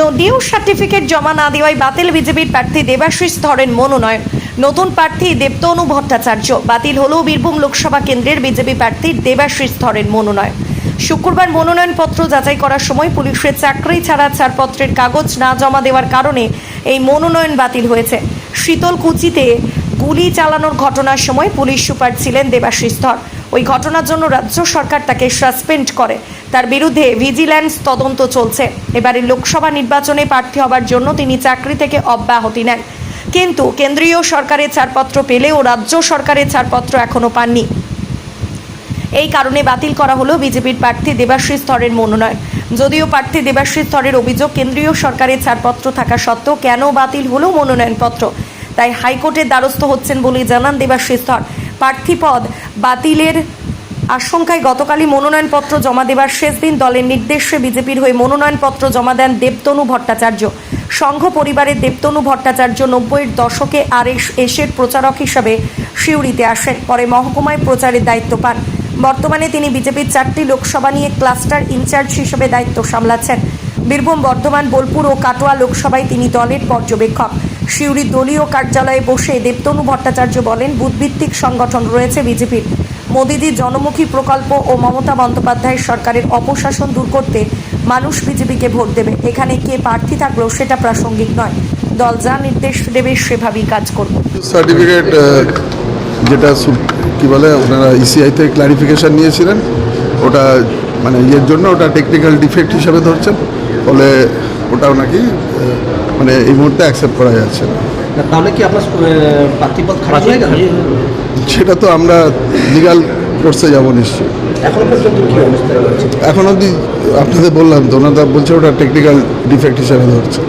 No due certificate জমা না দেওয়ায় বাতিল বিজেপির প্রার্থী দেবাশিস ধরেন মনোনয়ন। নতুন প্রার্থী দেবতনু ভট্টাচার্য। বাতিল হলেও বীরভূম লোকসভা কেন্দ্রের বিজেপি প্রার্থী দেবাশিস ধরেন মনোনয়ন। শুক্রবার মনোনয়নপত্র যাচাই করার সময় পুলিশের চাকরি ছাড়া ছাড়পত্রের কাগজ না জমা দেওয়ার কারণে এই মনোনয়ন বাতিল হয়েছে। শীতলকুচিতে গুলি চালানোর ঘটনার সময় পুলিশ সুপার ছিলেন দেবাশিস ধর। ওই ঘটনার জন্য রাজ্য সরকার তাকে সাসপেন্ড করে। তার বিরুদ্ধে ভিজিল্যান্স তদন্ত চলছে। এবারে লোকসভা নির্বাচনে প্রার্থী হবার জন্য তিনি চাকরি থেকে অব্যাহতি নেন। কিন্তু কেন্দ্রীয় সরকারের ছাড়পত্র পেলেও রাজ্য সরকারের ছাড়পত্র এখনও পাননি। এই কারণে বাতিল করা হলো বিজেপির প্রার্থী দেবাশ্রী স্তরের মনোনয়ন। যদিও প্রার্থী দেবাশ্রী স্তরের অভিযোগ কেন্দ্রীয় সরকারের ছাড়পত্র থাকা সত্ত্বেও কেন বাতিল হলো মনোনয়নপত্র? তাই হাইকোর্টের দ্বারস্থ হচ্ছেন বলে জানান দেবাশ্রী স্তর প্রার্থী পদ বাতিলের আশঙ্কায় গতকালই মনোনয়নপত্র জমা দেবার শেষ দিন দলের নির্দেশে বিজেপির হয়ে মনোনয়নপত্র জমা দেন দেবতনু ভট্টাচার্য। সংঘ পরিবারের দেবতনু ভট্টাচার্য নব্বইয়ের দশকে আর এসের প্রচারক হিসাবে সিউড়িতে আসেন। পরে মহকুমায় প্রচারের দায়িত্ব পান। বর্তমানে তিনি বিজেপির চারটি লোকসভা নিয়ে ক্লাস্টার ইনচার্জ হিসেবে দায়িত্ব সামলাচ্ছেন। বীরভূম, বর্ধমান, বোলপুর ও কাটোয়া লোকসভায় তিনি দলের পর্যবেক্ষক। সিউড়ির দলীয় কার্যালয়ে বসে দেবতনু ভট্টাচার্য বলেন বুধভিত্তিক সংগঠন রয়েছে বিজেপির। মোদিজির জনমুখী প্রকল্প ও মমতা বন্দ্যোপাধ্যায়ের সরকারের অপশাসন দূর করতে মানুষ বিজেপিকে ভোট দেবে। এখানে কে প্রার্থী থাকলেও সেটা প্রাসঙ্গিক নয়। দল যা নির্দেশ দেবে সেভাবেই কাজ করবে। সার্টিফিকেট যেটা কি বলে ওনারা ইসিআই থেকে ক্লারিফিকেশান নিয়েছিলেন, ওটা মানে ইয়ের জন্য ওটা টেকনিক্যাল ডিফেক্ট হিসাবে ধরছেন। ফলে ওটাও নাকি মানে এই মুহূর্তে অ্যাকসেপ্ট করা যাচ্ছে না। তাহলে কি আপনার প্রার্থীপদ খারাপ হয়ে গেল? সেটা তো আমরা লিগাল কোর্সে যাব নিশ্চয়ই। এখনও পর্যন্ত কি অবস্থা রয়েছে? এখন অবধি আপনাদের বললাম তো ওনারা বলছে ওটা টেকনিক্যাল ডিফেক্ট হিসাবে ধরছে।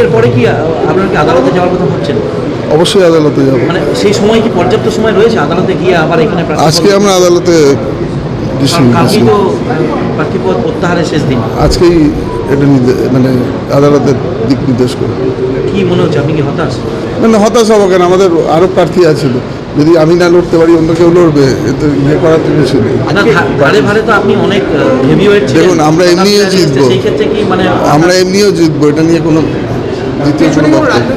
এরপরে কি আপনার কি আদালতে যাওয়ার কথা ভাবছেন? অবশ্যই আদালতে যাব। মানে সেই সময় কি পর্যাপ্ত সময় রয়েছে? আদালতে গিয়ে আবার এখানে আজকে আমরা আদালতে কালকেই তো প্রার্থীপদ প্রত্যাহারের শেষ দিন। আজকেই এটা মানে আদালতের দিক নির্দেশ করে। কি মনে হচ্ছে? আপনি কি হতাশ? মানে হতাশ হব কেন? আমাদের আরও প্রার্থী আছে। যদি আমি না লড়তে পারি অন্য কেউ লড়বে। এতে ইয়ে করার তো কিছু নেই। দেখুন, আমরা এমনিও জিতবো। সেই ক্ষেত্রে কি মানে আমরা এমনিও জিতবো এটা নিয়ে কোনো দ্বিতীয় কোনো বক্তব্য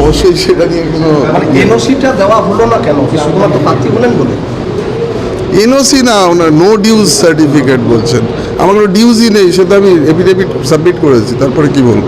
অবশ্যই সেটা নিয়ে কোনো এনওসিটা দেওয়া হলো না কেন? কি শুধুমাত্র প্রার্থী হলেন বলে? এনওসি না ওনার নো ডিউজ সার্টিফিকেট বলছেন। আমার কোনো ডিউজই নেই সেটা আমি এফিডেভিট সাবমিট করেছি তারপরে কি বলব?